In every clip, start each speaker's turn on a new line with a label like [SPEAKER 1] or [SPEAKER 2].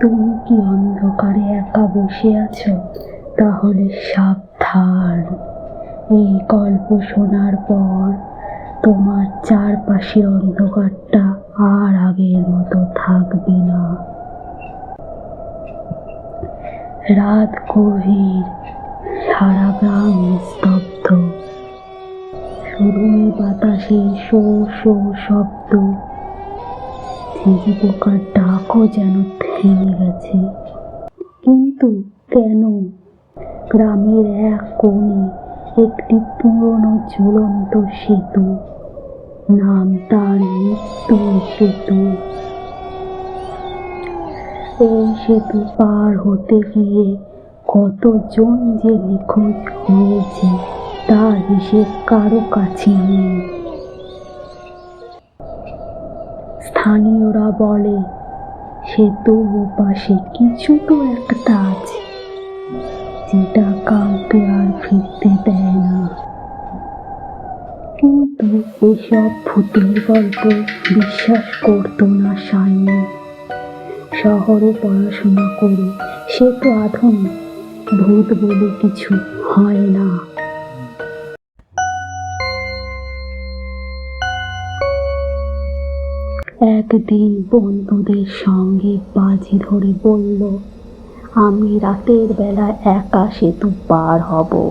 [SPEAKER 1] তুমি কি অন্ধকারে একা বসে আছো? তাহলে সাবধান। এই গল্প শোনার পর তোমার চারপাশের অন্ধকারটা আর আগের মতো থাকবে না। রাত গভীর, সারা গ্রাম নিস্তব্ধ শুধু বাতাসে শো শো শব্দ। পোকার যেন থেমে গেছে। কিন্তু কেন? গ্রামের এক কোণে একটি পুরনো ঝুলন্ত সেতু। নাম তার মৃত্যু সেতু। এই সেতু পার হতে গিয়ে কতজন যে নিখোঁজ হয়েছে তার হিসেব কারও কাছে নেই। স্থানীয়রা বলে সেতু পাশে কিছু তো একটা আছে, যেটা কাউকে আর ফিরতে দেয় না। কিন্তু এসব ভূতের গল্প বিশ্বাস করতো না সায়নী। শহরে পড়াশোনা করে সে তো আধুনিক, ভূত বলে কিছু হয় না। একদিন বন্ধুদের সঙ্গে বাজি ধরে বলল, আমি রাতের বেলা একা সেতু পার হব।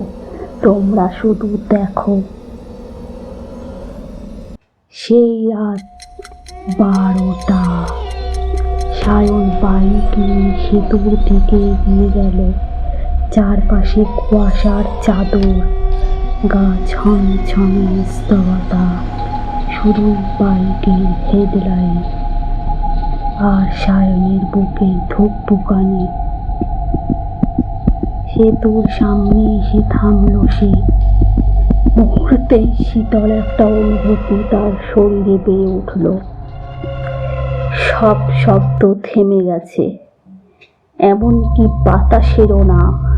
[SPEAKER 1] তোমরা শুধু দেখো। সেই রাত বারোটা। সায়ন বাইক নিয়ে সেতুর দিকে এগিয়ে গেল। চারপাশে কুয়াশার চাদর, গা ছমছমে স্তবতা শুধু বাইকের হেডলাইট। আর সায়নের বুকে ধুকপুকানি সেতুর সামনে এসে থামলো সে। মুহূর্তে শীতল একটা অনুভূতি তার শরীরে বেয়ে উঠল। সব শব্দ থেমে গেছে। এমনকি বাতাসেরও না।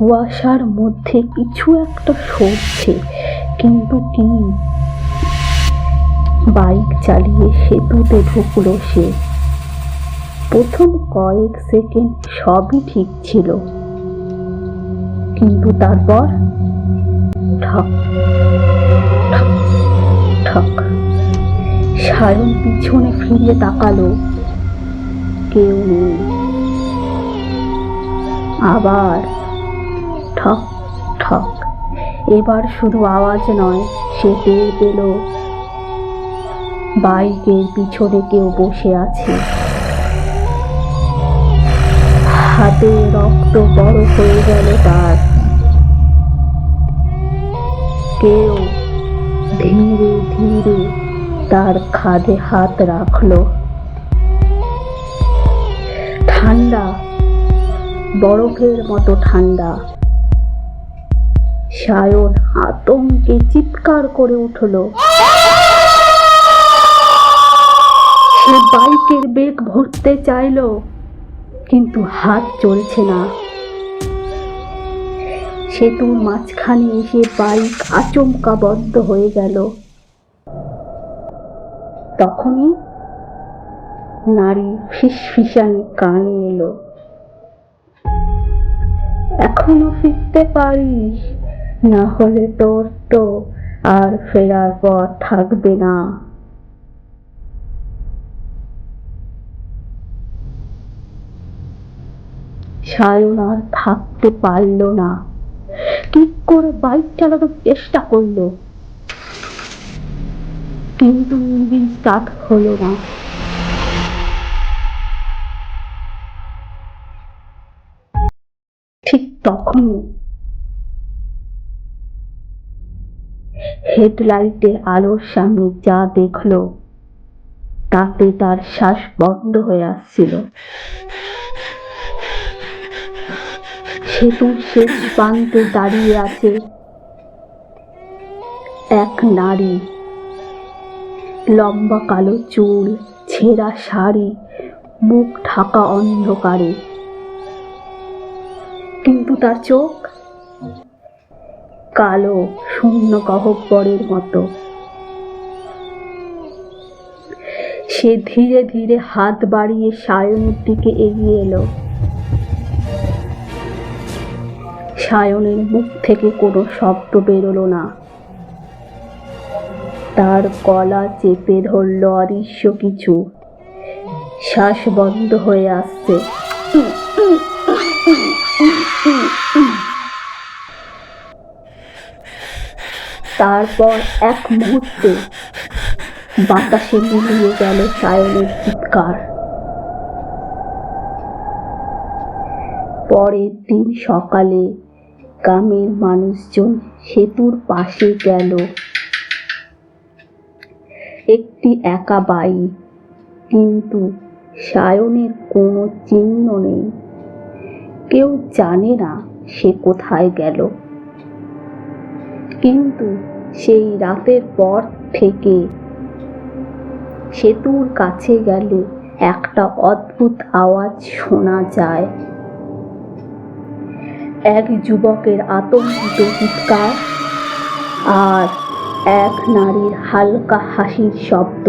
[SPEAKER 1] কুয়াশার মধ্যে কিছু একটা সরছে, কিন্তু কি? বাইক চালিয়ে সেতুতে ঢুকলো সে। প্রথম কয়েক সেকেন্ড সবই ঠিক ছিল। কিন্তু তারপর? ঠক ঠক ঠক। সায়ন পিছনে ফিরে তাকালো। কেউ নেই। আবার ঠক ঠক। এবার শুধু আওয়াজ নয়, সে পেয়ে পেল বাইকের পিছনে কেউ বসে আছে। হাতে রক্ত বড় হয়ে গেল তার। কেউ ধীরে ধীরে তার খাদে হাত রাখল। ঠান্ডা, বরফের মতো ঠান্ডা। সায়ন আতঙ্কে চিৎকার করে উঠল। সে বাইকের বেগ ভরতে চাইলো, কিন্তু হাত চলছে না। সেতুর মাঝখানে এসে বাইক আচমকা বন্ধ হয়ে গেল। তখনই নারী ফিসফিসানি কানে এলো। এখনও ফিরতে পারিস? না হলে তোর তো আর ফেরার পর থাকবে না। সায়ন আর থাকতে পারল না। ঠিক করে বাইক চালানোর চেষ্টা করল। কিন্তু ইঞ্জিন হলো না। ঠিক তখনই হেডলাইটে আলোর সামনে যা দেখল, তাতে তার শ্বাস বন্ধ হয়ে আসছিল। সেতুর শেষ প্রান্তে দাঁড়িয়ে আছে এক নারী। লম্বা কালো চুল, ছেঁড়া শাড়ি, মুখ ঢাকা অন্ধকারে। কিন্তু তার চোখ কালো। শূন্য গহ্বরের মতো। সে ধীরে ধীরে হাত বাড়িয়ে সায়নের দিকে এগিয়ে এলো। সায়নের মুখ থেকে কোনো শব্দ বেরোলো না। তার গলা চেপে ধরল অদৃশ্য কিছু। শ্বাস বন্ধ হয়ে আসছে। তারপর এক মুহূর্তে বাতাসে মিলিয়ে গেল সায়নের চিৎকার। পরের দিন সকালে গ্রামের মানুষজন সেতুর পাশে গেল। একটি একা বাই কিন্তু সায়নের কোনো চিহ্ন নেই। কেউ জানে না সে কোথায় গেল। কিন্তু সেই রাতের পর থেকে সেতুর কাছে গেলে একটা অদ্ভুত আওয়াজ শোনা যায়। এক যুবকের আতঙ্কিত চিৎকার আর এক নারীর হালকা হাসির শব্দ।